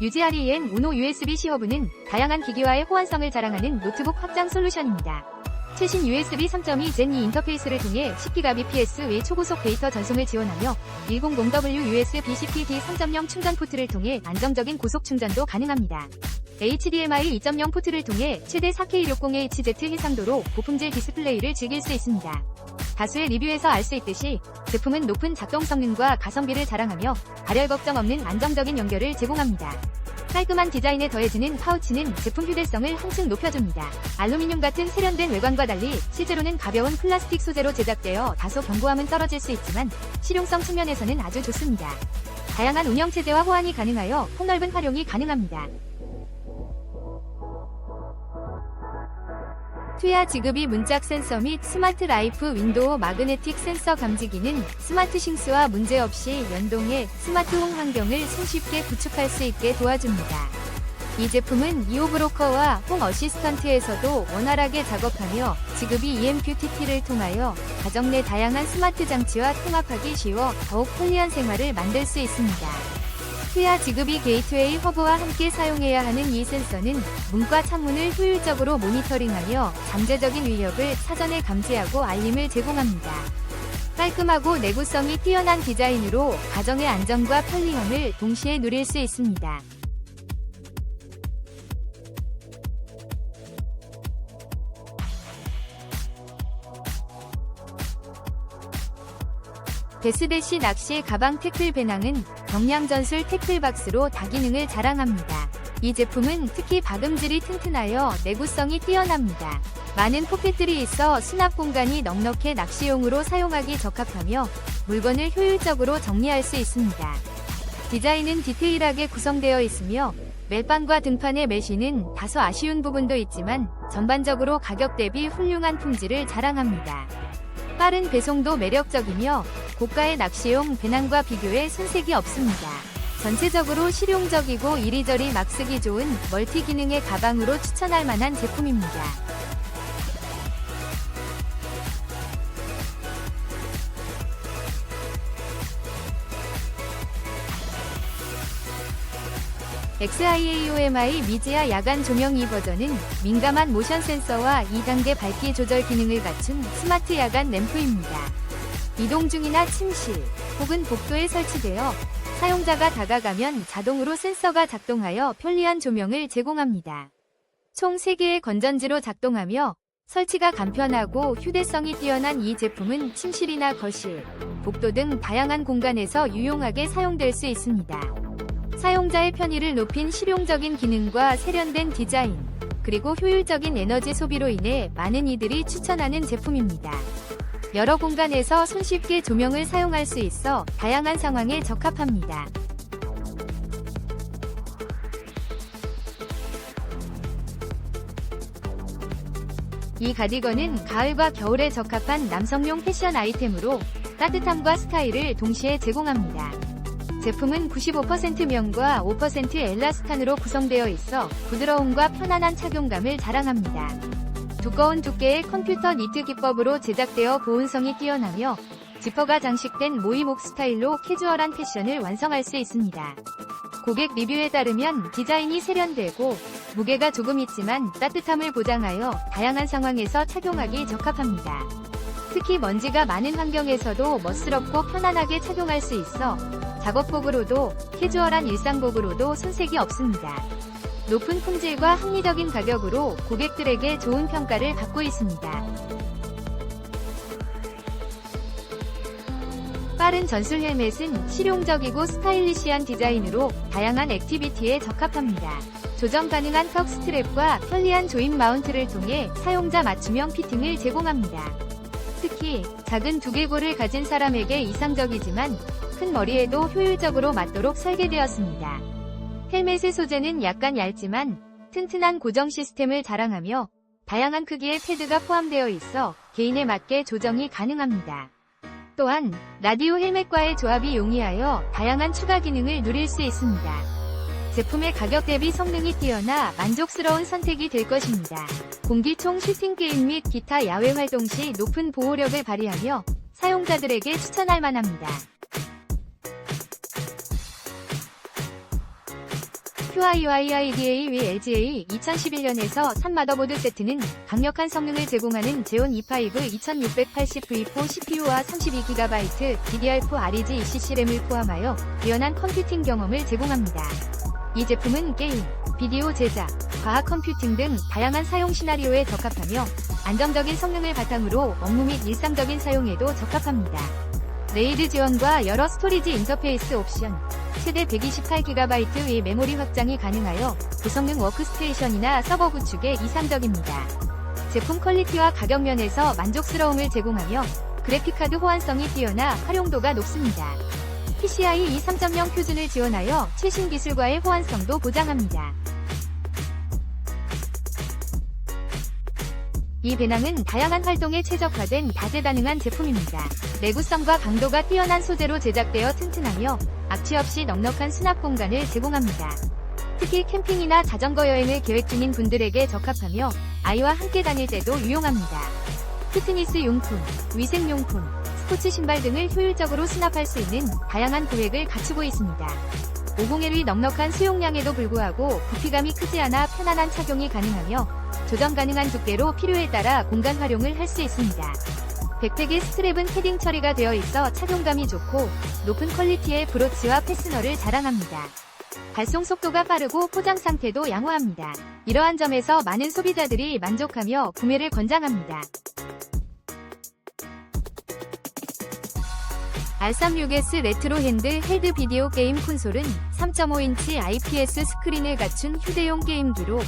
UGREN 우노 USB-C 허브는 다양한 기기와의 호환성을 자랑하는 노트북 확장 솔루션입니다. 최신 USB 3.2 Gen 2 인터페이스를 통해 10Gbps 외 초고속 데이터 전송을 지원하며 100W USB-C PD 3.0 충전 포트를 통해 안정적인 고속 충전도 가능합니다. HDMI 2.0 포트를 통해 최대 4K60Hz 해상도로 고품질 디스플레이를 즐길 수 있습니다. 다수의 리뷰에서 알 수 있듯이 제품은 높은 작동 성능과 가성비를 자랑하며 발열 걱정 없는 안정적인 연결을 제공합니다. 깔끔한 디자인에 더해지는 파우치는 제품 휴대성을 한층 높여줍니다. 알루미늄 같은 세련된 외관과 달리 실제로는 가벼운 플라스틱 소재로 제작되어 다소 견고함은 떨어질 수 있지만 실용성 측면에서는 아주 좋습니다. 다양한 운영 체제와 호환이 가능하여 폭넓은 활용이 가능합니다. 투야 지급이 문짝 센서 및 스마트 라이프 윈도우 마그네틱 센서 감지기는 스마트 싱스와 문제없이 연동해 스마트 홈 환경을 손쉽게 구축할 수 있게 도와줍니다. 이 제품은 이오 브로커와 홈 어시스턴트에서도 원활하게 작업하며 지급이 EMQTT를 통하여 가정 내 다양한 스마트 장치와 통합하기 쉬워 더욱 편리한 생활을 만들 수 있습니다. 투야 지급이 게이트웨이 허브와 함께 사용해야 하는 이 센서는 문과 창문을 효율적으로 모니터링하며 잠재적인 위협을 사전에 감지하고 알림을 제공합니다. 깔끔하고 내구성이 뛰어난 디자인으로 가정의 안정과 편리함을 동시에 누릴 수 있습니다. 데스대시 낚시 가방 태클 배낭은 경량 전술 태클 박스로 다기능을 자랑합니다. 이 제품은 특히 박음질이 튼튼하여 내구성이 뛰어납니다. 많은 포켓들이 있어 수납 공간이 넉넉해 낚시용으로 사용하기 적합하며 물건을 효율적으로 정리할 수 있습니다. 디자인은 디테일하게 구성되어 있으며 멜빵과 등판의 메쉬는 다소 아쉬운 부분도 있지만 전반적으로 가격 대비 훌륭한 품질을 자랑합니다. 빠른 배송도 매력적이며 고가의 낚시용 배낭과 비교해 손색이 없습니다. 전체적으로 실용적이고 이리저리 막 쓰기 좋은 멀티 기능의 가방으로 추천할 만한 제품입니다. XIAOMI 미지아 야간 조명 2버전은 민감한 모션 센서와 2단계 밝기 조절 기능을 갖춘 스마트 야간 램프입니다. 이동 중이나 침실 혹은 복도에 설치되어 사용자가 다가가면 자동으로 센서가 작동하여 편리한 조명을 제공합니다. 총 3개의 건전지로 작동하며 설치가 간편하고 휴대성이 뛰어난 이 제품은 침실이나 거실, 복도 등 다양한 공간에서 유용하게 사용될 수 있습니다. 사용자의 편의를 높인 실용적인 기능과 세련된 디자인, 그리고 효율적인 에너지 소비로 인해 많은 이들이 추천하는 제품입니다. 여러 공간에서 손쉽게 조명을 사용할 수 있어 다양한 상황에 적합합니다. 이 가디건은 가을과 겨울에 적합한 남성용 패션 아이템으로 따뜻함과 스타일을 동시에 제공합니다. 제품은 95% 면과 5% 엘라스탄으로 구성되어 있어 부드러움과 편안한 착용감을 자랑합니다. 두꺼운 두께의 컴퓨터 니트 기법으로 제작되어 보온성이 뛰어나며 지퍼가 장식된 모이목 스타일로 캐주얼한 패션을 완성할 수 있습니다. 고객 리뷰에 따르면 디자인이 세련되고 무게가 조금 있지만 따뜻함을 보장하여 다양한 상황에서 착용하기 적합합니다. 특히 먼지가 많은 환경에서도 멋스럽고 편안하게 착용할 수 있어 작업복으로도 캐주얼한 일상복으로도 손색이 없습니다. 높은 품질과 합리적인 가격으로 고객들에게 좋은 평가를 받고 있습니다. 빠른 전술 헬멧은 실용적이고 스타일리시한 디자인으로 다양한 액티비티에 적합합니다. 조정 가능한 턱 스트랩과 편리한 조인 마운트를 통해 사용자 맞춤형 피팅을 제공합니다. 특히 작은 두개골을 가진 사람에게 이상적이지만 큰 머리에도 효율적으로 맞도록 설계되었습니다. 헬멧의 소재는 약간 얇지만 튼튼한 고정 시스템을 자랑하며 다양한 크기의 패드가 포함되어 있어 개인에 맞게 조정이 가능합니다. 또한 라디오 헬멧과의 조합이 용이하여 다양한 추가 기능을 누릴 수 있습니다. 제품의 가격 대비 성능이 뛰어나 만족스러운 선택이 될 것입니다. 공기총 슈팅 게임 및 기타 야외 활동 시 높은 보호력을 발휘하며 사용자들에게 추천할 만합니다. QIYIDA 위 LGA 2011년에서 3 마더보드 세트는 강력한 성능을 제공하는 제온 E5 2680V4 CPU와 32GB DDR4 REG ECC 램을 포함하여 뛰어난 컴퓨팅 경험을 제공합니다. 이 제품은 게임, 비디오 제작, 과학 컴퓨팅 등 다양한 사용 시나리오에 적합하며 안정적인 성능을 바탕으로 업무 및 일상적인 사용에도 적합합니다. 레이드 지원과 여러 스토리지 인터페이스 옵션, 최대 128GB의 메모리 확장이 가능하여 고성능 워크스테이션이나 서버 구축에 이상적입니다. 제품 퀄리티와 가격 면에서 만족스러움을 제공하며 그래픽카드 호환성이 뛰어나 활용도가 높습니다. PCIe 3.0 표준을 지원하여 최신 기술과의 호환성도 보장합니다. 이 배낭은 다양한 활동에 최적화된 다재다능한 제품입니다. 내구성과 강도가 뛰어난 소재로 제작되어 튼튼하며 악취 없이 넉넉한 수납 공간을 제공합니다. 특히 캠핑이나 자전거 여행을 계획 중인 분들에게 적합하며 아이와 함께 다닐 때도 유용합니다. 피트니스 용품, 위생용품, 스포츠 신발 등을 효율적으로 수납할 수 있는 다양한 구획을 갖추고 있습니다. 501의 넉넉한 수용량에도 불구하고 부피감이 크지 않아 편안한 착용이 가능하며 조정 가능한 두께로 필요에 따라 공간 활용을 할 수 있습니다. 백팩의 스트랩은 패딩 처리가 되어 있어 착용감이 좋고 높은 퀄리티의 브로치와 패스너를 자랑합니다. 발송 속도가 빠르고 포장 상태도 양호합니다. 이러한 점에서 많은 소비자들이 만족하며 구매를 권장합니다. R36S 레트로 핸드 헬드 비디오 게임 콘솔은 3.5인치 IPS 스크린을 갖춘 휴대용 게임기로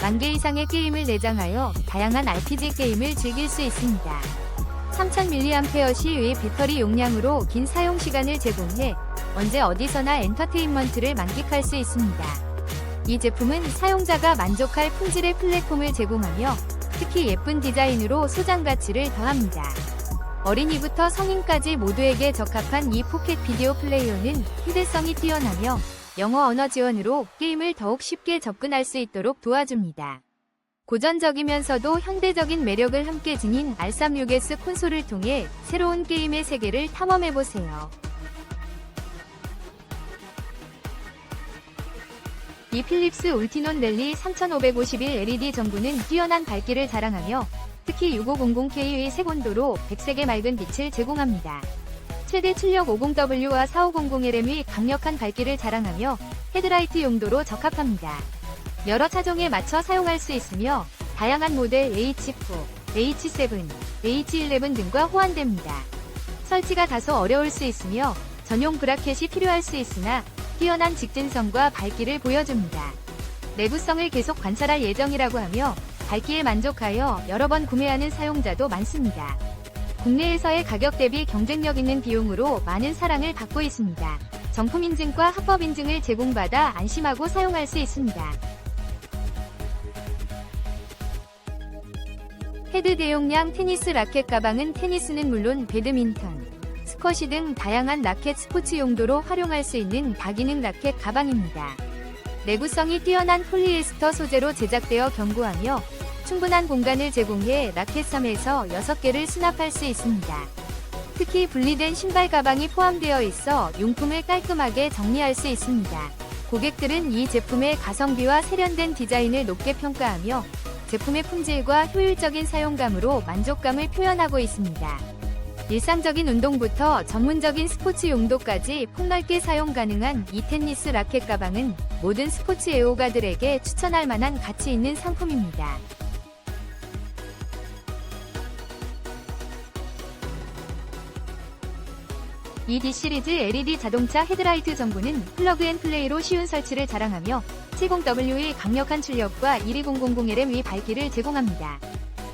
만개 이상의 게임을 내장하여 다양한 RPG 게임을 즐길 수 있습니다. 3000mAh의 배터리 용량으로 긴 사용 시간을 제공해 언제 어디서나 엔터테인먼트를 만끽할 수 있습니다. 이 제품은 사용자가 만족할 품질의 플랫폼을 제공하며 특히 예쁜 디자인으로 소장 가치를 더합니다. 어린이부터 성인까지 모두에게 적합한 이 포켓 비디오 플레이어는 휴대성이 뛰어나며 영어 언어 지원으로 게임을 더욱 쉽게 접근할 수 있도록 도와줍니다. 고전적이면서도 현대적인 매력을 함께 지닌 R36S 콘솔을 통해 새로운 게임의 세계를 탐험해보세요. 이 필립스 울티논 랠리 3551 LED 전구는 뛰어난 밝기를 자랑하며 특히 6500K의 색온도로 백색의 맑은 빛을 제공합니다. 최대 출력 50W와 4500LM의 강력한 밝기를 자랑하며 헤드라이트 용도로 적합합니다. 여러 차종에 맞춰 사용할 수 있으며 다양한 모델 H4, H7, H11 등과 호환됩니다. 설치가 다소 어려울 수 있으며 전용 브라켓이 필요할 수 있으나 뛰어난 직진성과 밝기를 보여줍니다. 내구성을 계속 관찰할 예정이라고 하며 밝기에 만족하여 여러 번 구매하는 사용자도 많습니다. 국내에서의 가격 대비 경쟁력 있는 비용으로 많은 사랑을 받고 있습니다. 정품 인증과 합법 인증을 제공받아 안심하고 사용할 수 있습니다. 헤드 대용량 테니스 라켓 가방은 테니스는 물론 배드민턴, 스쿼시 등 다양한 라켓 스포츠 용도로 활용할 수 있는 다기능 라켓 가방입니다. 내구성이 뛰어난 폴리에스터 소재로 제작되어 견고하며 충분한 공간을 제공해 라켓 3에서 6개를 수납할 수 있습니다. 특히 분리된 신발 가방이 포함되어 있어 용품을 깔끔하게 정리할 수 있습니다. 고객들은 이 제품의 가성비와 세련된 디자인을 높게 평가하며 제품의 품질과 효율적인 사용감으로 만족감을 표현하고 있습니다. 일상적인 운동부터 전문적인 스포츠 용도까지 폭넓게 사용 가능한 이 테니스 라켓 가방은 모든 스포츠 애호가들에게 추천할 만한 가치 있는 상품입니다. 이 D 시리즈 LED 자동차 헤드라이트 전구는 플러그앤플레이로 쉬운 설치를 자랑하며 70W의 강력한 출력과 12000L의 밝기를 제공합니다.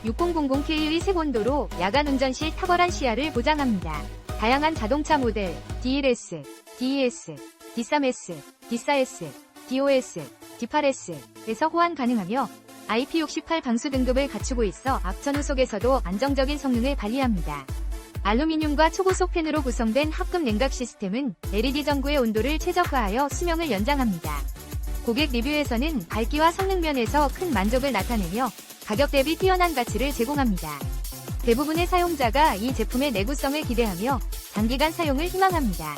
6000K의 색온도로 야간 운전 시 탁월한 시야를 보장합니다. 다양한 자동차 모델 DLS, DES, D3S, D4S, DOS, D8S에서 호환 가능하며 IP68 방수 등급을 갖추고 있어 앞전 후속에서도 안정적인 성능을 발휘합니다. 알루미늄과 초고속 팬으로 구성된 합금 냉각 시스템은 LED 전구의 온도를 최적화하여 수명을 연장합니다. 고객 리뷰에서는 밝기와 성능 면에서 큰 만족을 나타내며 가격 대비 뛰어난 가치를 제공합니다. 대부분의 사용자가 이 제품의 내구성을 기대하며 장기간 사용을 희망합니다.